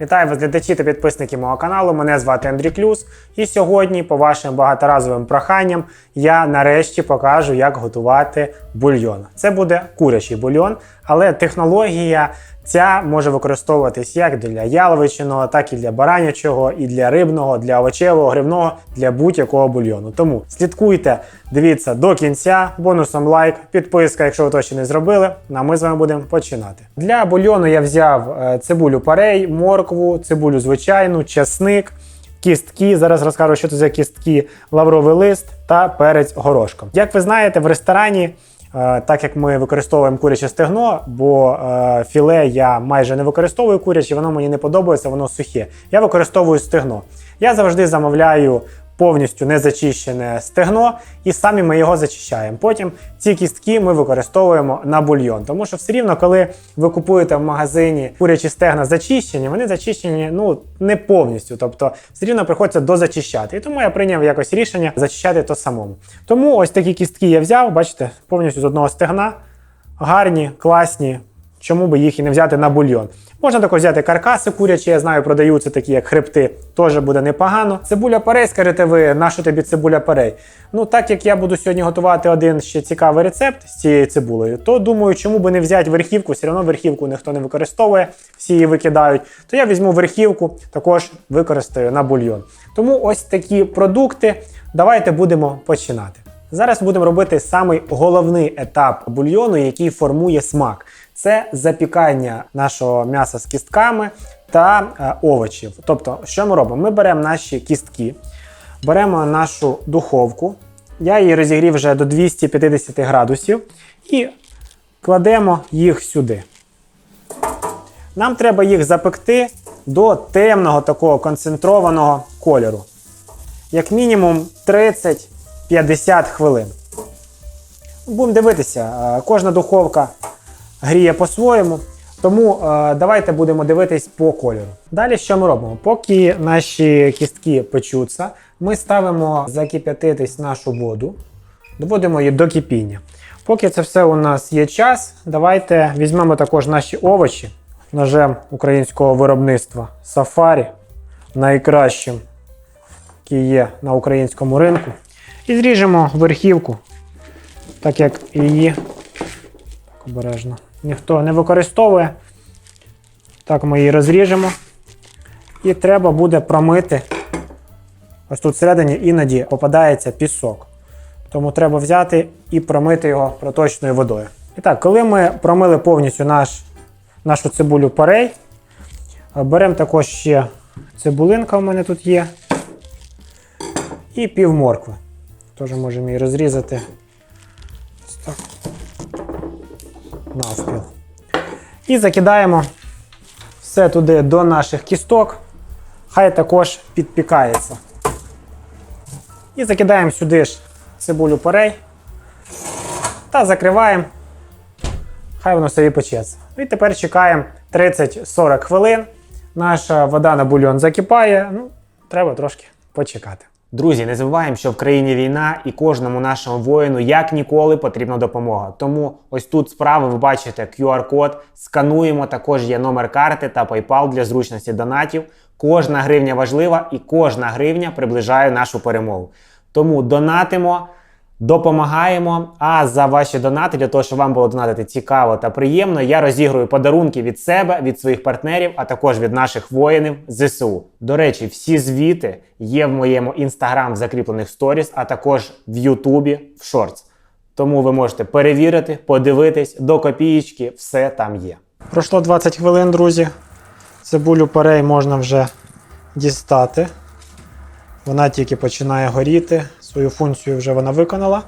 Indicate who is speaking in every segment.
Speaker 1: Вітаю вас, глядачі та підписники мого каналу. Мене звати Андрій Клюс. І сьогодні, по вашим багаторазовим проханням, я нарешті покажу, як готувати бульйон. Це буде курячий бульйон, але технологія ця може використовуватись як для яловичиного, так і для баранячого, і для рибного, для овочевого, гривного, для будь-якого бульйону. Тому слідкуйте, дивіться до кінця, бонусом лайк, підписка, якщо ви то ще не зробили. Ну, А ми з вами будемо починати. Для бульйону я взяв е, цибулю парей, моркву, цибулю звичайну, часник. Кістки, зараз розкажу, що це за кістки, лавровий лист та перець горошком. Як ви знаєте, в ресторані, так як ми використовуємо куряче стегно, бо е, філе я майже не використовую куряче, воно мені не подобається, воно сухе. Я використовую стегно. Я завжди замовляю повністю незачищене стегно, і самі ми його зачищаємо. Потім ці кістки ми використовуємо на бульйон. Тому що все рівно, коли ви купуєте в магазині курячі стегна зачищені, вони зачищені ну не повністю. Тобто все рівно приходиться дозачищати. І тому я прийняв якось рішення зачищати то самому. Тому ось такі кістки я взяв, бачите, повністю з одного стегна. Гарні, класні. Чому би їх і не взяти на бульйон? Можна також взяти каркаси курячі, я знаю, продаються такі, як хребти, теж буде непогано. Цибуля парей, скажете ви, на що тобі цибуля парей? Ну, так як я буду сьогодні готувати один ще цікавий рецепт з цією цибулею, то думаю, чому би не взяти верхівку, все одно верхівку ніхто не використовує, всі її викидають. То я візьму верхівку, також використаю на бульйон. Тому ось такі продукти. Давайте будемо починати. Зараз будемо робити самий головний етап бульйону, який формує смак. Це запікання нашого м'яса з кістками та е, овочів. Тобто, що ми робимо? Ми беремо наші кістки, беремо нашу духовку. Я її розігрів вже до 250 градусів і кладемо їх сюди. Нам треба їх запекти до темного такого концентрованого кольору. Як мінімум 30-50 хвилин. Будемо дивитися, е, кожна духовка гріє по-своєму. Тому е, давайте будемо дивитись по кольору. Далі що ми робимо? Поки наші кістки печуться, ми ставимо закип'ятитись нашу воду, доводимо її до кипіння. Поки це все у нас є час, давайте візьмемо також наші овочі ножем українського виробництва Safari, найкращим, який є на українському ринку. І зріжемо верхівку, так як її так обережно ніхто не використовує. Так ми її розріжемо. І треба буде промити. Ось тут всередині іноді попадається пісок. Тому треба взяти і промити його проточною водою. І так, коли ми промили повністю наш, нашу цибулю парей, беремо також ще цибулинка у мене тут є. І пів моркви. Теж можемо її розрізати. Ось так навпіл. І закидаємо все туди до наших кісток. Хай також підпікається. І закидаємо сюди ж цибулю порей та закриваємо. Хай воно собі печеться. І тепер чекаємо 30-40 хвилин. Наша вода на бульйон закипає. Ну, треба трошки почекати. Друзі, не забуваємо, що в країні війна і кожному нашому воїну як ніколи потрібна допомога. Тому ось тут справа ви бачите QR-код, скануємо. Також є номер карти та PayPal для зручності донатів. Кожна гривня важлива і кожна гривня приближає нашу перемогу. Тому донатимо, допомагаємо. А за ваші донати, для того, щоб вам було донатити цікаво та приємно, я розігрую подарунки від себе, від своїх партнерів, а також від наших воїнів ЗСУ. До речі, всі звіти є в моєму інстаграм в закріплених сторіс, а також в Ютубі в шортс. Тому ви можете перевірити, подивитись до копієчки, все там є. Пройшло 20 хвилин, друзі. Цибулю парей можна вже дістати. Вона тільки починає горіти, свою функцію вже вона виконала.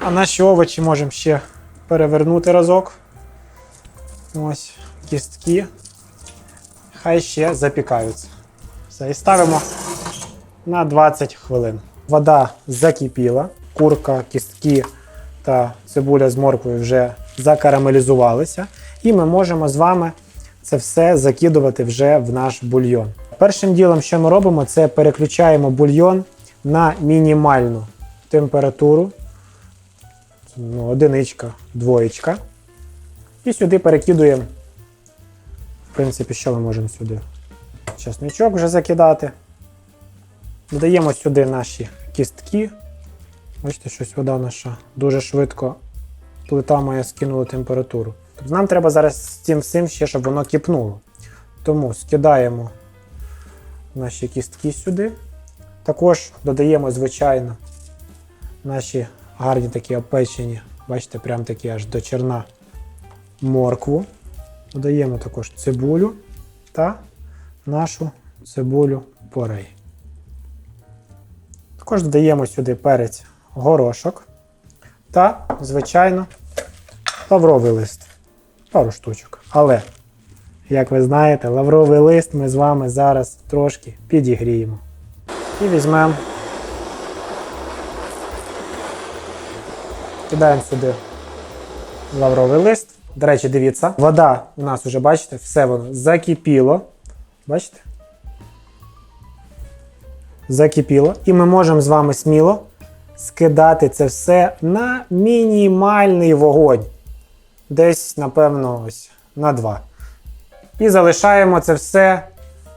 Speaker 1: А наші овочі можемо ще перевернути разок. Ось кістки. Хай ще запікаються. Все, і ставимо на 20 хвилин. Вода закипіла, курка, кістки та цибуля з морквою вже закарамелізувалися. І ми можемо з вами це все закидувати вже в наш бульйон. Першим ділом, що ми робимо, це переключаємо бульйон на мінімальну температуру. Ну, одиничка, двоєчка. І сюди перекидуємо. В принципі, що ми можемо сюди? чесничок вже закидати. Додаємо сюди наші кістки. Бачите, щось вода наша дуже швидко плита має скинула температуру. Тобто нам треба зараз з цим всім ще, щоб воно кипнуло. Тому скидаємо наші кістки сюди. Також додаємо, звичайно, наші гарні такі опечені, бачите, прям такі аж до черна моркву. Додаємо також цибулю та нашу цибулю порей. Також додаємо сюди перець горошок та, звичайно, лавровий лист. Пару штучок. Але, як ви знаєте, лавровий лист ми з вами зараз трошки підігріємо. І візьмемо. Кидаємо сюди лавровий лист. До речі, дивіться, вода у нас вже, бачите, все воно закипіло. Бачите? Закипіло. І ми можемо з вами сміло скидати це все на мінімальний вогонь. Десь, напевно, ось на 2. І залишаємо це все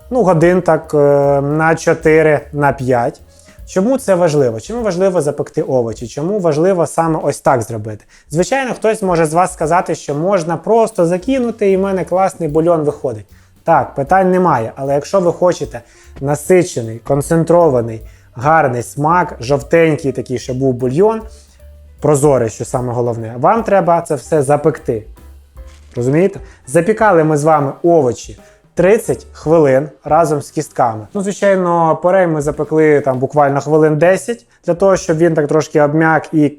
Speaker 1: ну, годин так е, на 4 на 5. Чому це важливо? Чому важливо запекти овочі? Чому важливо саме ось так зробити? Звичайно, хтось може з вас сказати, що можна просто закинути, і в мене класний бульон виходить. Так, питань немає. Але якщо ви хочете насичений, концентрований, гарний смак, жовтенький такий, щоб був бульйон, прозорий, що саме головне, вам треба це все запекти. Розумієте? Запікали ми з вами овочі 30 хвилин разом з кістками. Ну, звичайно, порей ми запекли там буквально хвилин 10 для того, щоб він так трошки обм'як і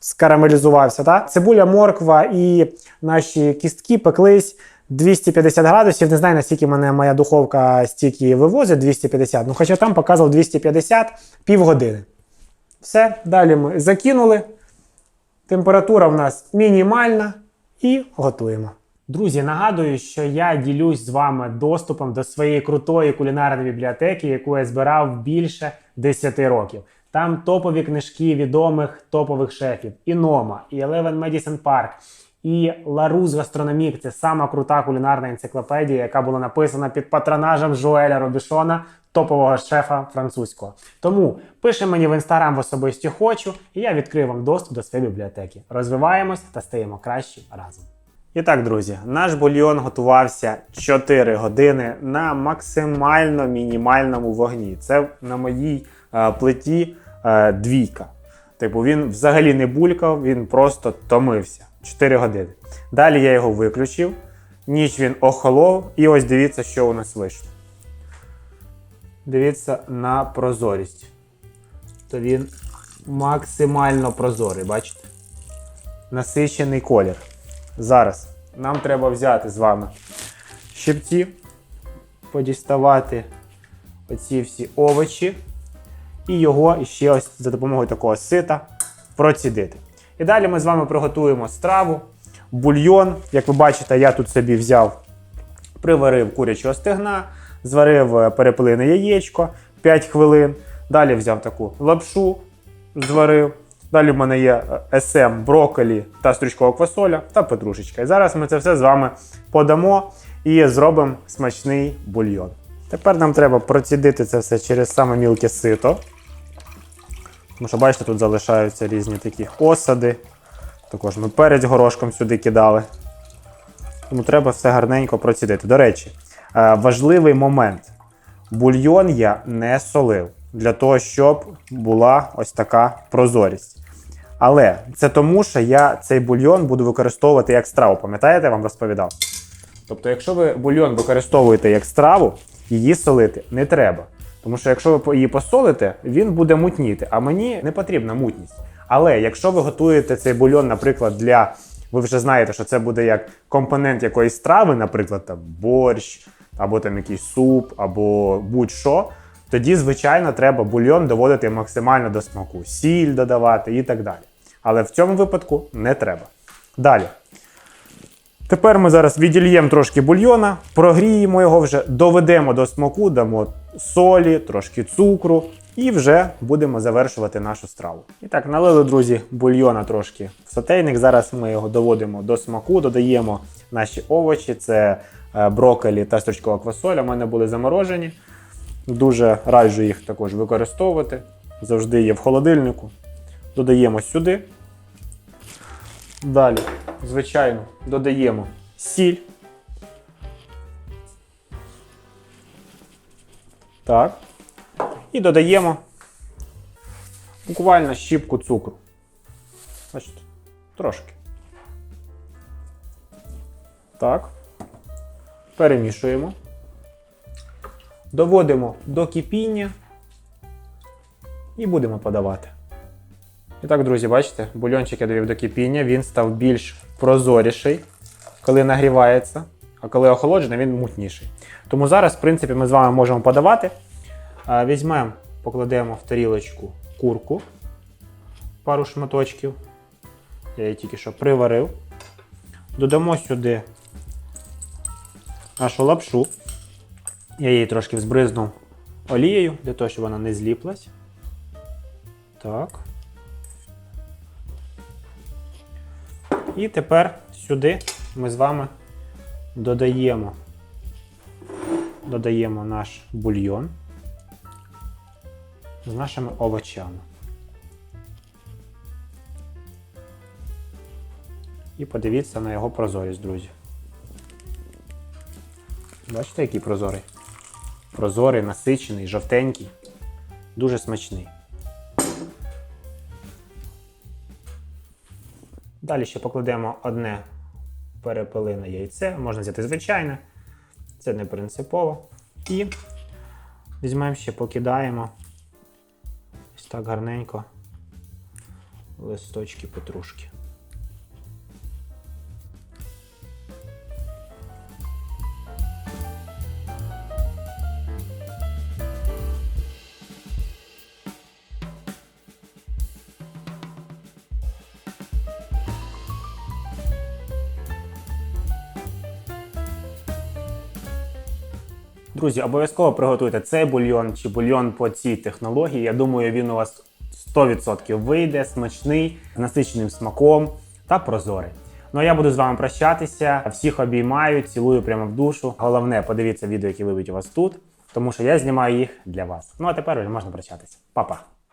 Speaker 1: скарамелізувався. Так? Цибуля, морква і наші кістки пеклись 250 градусів. Не знаю, наскільки мене моя духовка стільки вивозить 250, ну хоча там показував 250 півгодини. Все, далі ми закинули. Температура в нас мінімальна і готуємо. Друзі, нагадую, що я ділюсь з вами доступом до своєї крутої кулінарної бібліотеки, яку я збирав більше 10 років. Там топові книжки відомих топових шефів: і Нома, і Eleven Medicine Park, і Ларус Гастрономік. Це сама крута кулінарна енциклопедія, яка була написана під патронажем Жуеля Робішона, топового шефа французького. Тому пиши мені в інстаграм в особисті хочу, і я відкрию вам доступ до своєї бібліотеки. Розвиваємось та стаємо кращі разом. І так, друзі, наш бульйон готувався 4 години на максимально мінімальному вогні. Це на моїй е, плиті е, двійка. Типу, він взагалі не булькав, він просто томився 4 години. Далі я його виключив, ніч він охолов, і ось дивіться, що у нас вийшло. Дивіться на прозорість. То він максимально прозорий, бачите? Насичений колір. Зараз нам треба взяти з вами щипці, подіставати оці всі овочі і його ще ось за допомогою такого сита процідити. І далі ми з вами приготуємо страву, бульйон. Як ви бачите, я тут собі взяв, приварив курячого стегна, зварив е, перепелине яєчко 5 хвилин. Далі взяв таку лапшу, зварив. Далі в мене є е, СМ, брокколі та стручкова квасоля та петрушечка. І зараз ми це все з вами подамо і зробимо смачний бульйон. Тепер нам треба процідити це все через саме мілке сито. Тому що, бачите, тут залишаються різні такі осади. Також ми перець горошком сюди кидали. Тому треба все гарненько процідити. До речі, е, важливий момент. Бульйон я не солив для того, щоб була ось така прозорість. Але це тому, що я цей бульйон буду використовувати як страву. Пам'ятаєте, я вам розповідав? Тобто, якщо ви бульйон використовуєте як страву, її солити не треба. Тому що якщо ви її посолите, він буде мутніти, а мені не потрібна мутність. Але якщо ви готуєте цей бульйон, наприклад, для. Ви вже знаєте, що це буде як компонент якоїсь страви, наприклад, там борщ, або там якийсь суп, або будь-що, тоді, звичайно, треба бульйон доводити максимально до смаку, сіль додавати і так далі. Але в цьому випадку не треба. Далі. Тепер ми зараз відільємо трошки бульйона, прогріємо його вже, доведемо до смаку, дамо солі, трошки цукру, і вже будемо завершувати нашу страву. І так, налили, друзі, бульйона трошки в сотейник. Зараз ми його доводимо до смаку, додаємо наші овочі, це е, брокколі та стручкова квасоля. У мене були заморожені. Дуже раджу їх також використовувати. Завжди є в холодильнику. Додаємо сюди. Далі, звичайно, додаємо сіль. Так. І додаємо буквально щіпку цукру. Бачите, трошки. Так. Перемішуємо. Доводимо до кипіння і будемо подавати. І так, друзі, бачите, бульончик я довів до кипіння, він став більш прозоріший, коли нагрівається, а коли охолоджений, він мутніший. Тому зараз, в принципі, ми з вами можемо подавати. Візьмемо, покладемо в тарілочку курку, пару шматочків. Я її тільки що приварив. Додамо сюди нашу лапшу. Я її трошки взбризнув олією, для того, щоб вона не зліплась. Так. І тепер сюди ми з вами додаємо, додаємо наш бульйон з нашими овочами. І подивіться на його прозорість, друзі. Бачите, який прозорий? Прозорий, насичений, жовтенький, дуже смачний. Далі ще покладемо одне перепилине яйце, можна взяти звичайне, це не принципово. І візьмемо ще покидаємо ось так гарненько листочки петрушки. Друзі, обов'язково приготуйте цей бульйон чи бульйон по цій технології. Я думаю, він у вас 100% вийде, смачний, з насиченим смаком та прозорий. Ну а я буду з вами прощатися. Всіх обіймаю, цілую прямо в душу. Головне, подивіться відео, які вибить у вас тут, тому що я знімаю їх для вас. Ну а тепер вже можна прощатися. Па-па!